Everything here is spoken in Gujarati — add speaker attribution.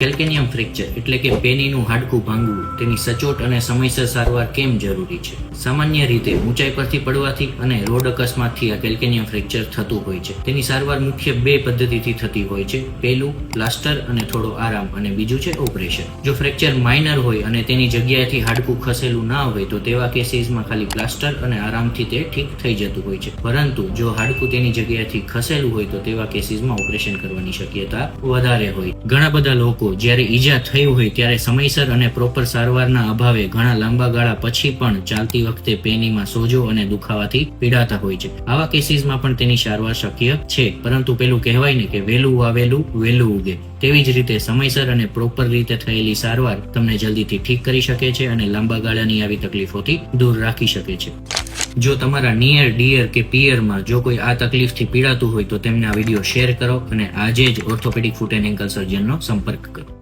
Speaker 1: કેલ્કેનિયમ ફ્રેક્ચર એટલે કે પેનીનું હાડકું ભાંગવું, તેની સચોટ અને સમયસર સારવાર કેમ જરૂરી છે? સામાન્ય રીતે ઊંચાઈ પરથી પડવાથી અને રોડ અકસ્માતથી આ કેલ્કેનિયમ ફ્રેક્ચર થતું હોય છે. તેની સારવાર મુખ્ય બે પદ્ધતિથી થતી હોય છે. પહેલું, પ્લાસ્ટર અને થોડો આરામ અને બીજું છે ઓપરેશન. જો ફ્રેક્ચર માઇનર હોય અને તેની જગ્યાએથી હાડકું ખસેલું ના હોય, તો તેવા કેસીસમાં ખાલી પ્લાસ્ટર અને આરામથી તે ઠીક થઈ જતું હોય છે. પરંતુ જો હાડકું તેની જગ્યાએથી ખસેલું હોય, તો તેવા કેસીસમાં ઓપરેશન કરવાની શક્યતા વધારે હોય. ઘણા બધા લોકો જ્યારે ઈજા થઈ હોય ત્યારે સમયસર અને પ્રોપર સારવારના અભાવે ઘણા લાંબા ગાળા પછી પણ ચાલતી વખતે પેનીમાં સોજો અને દુખાવાથી પીડાતા હોય છે. આવા કેસીસમાં પણ તેની સારવાર શક્ય છે, પરંતુ પેલું કહેવાય ને કે વહેલું વાવેલું વહેલું ઉગે. તેવી જ રીતે સમયસર અને પ્રોપર રીતે થયેલી સારવાર તમને જલ્દીથી ઠીક કરી શકે છે અને લાંબા ગાળાની આવી તકલીફોથી દૂર રાખી શકે છે. જો તમારા નિયર ડિયર કે પિયરમાં જો કોઈ આ તકલીફથી પીડાતું હોય તો તેમને આ વીડિયો શેર કરો અને આજે જ ઓર્થોપેડિક ફૂટ એન્ડ એન્કલ સર્જનનો સંપર્ક કરો.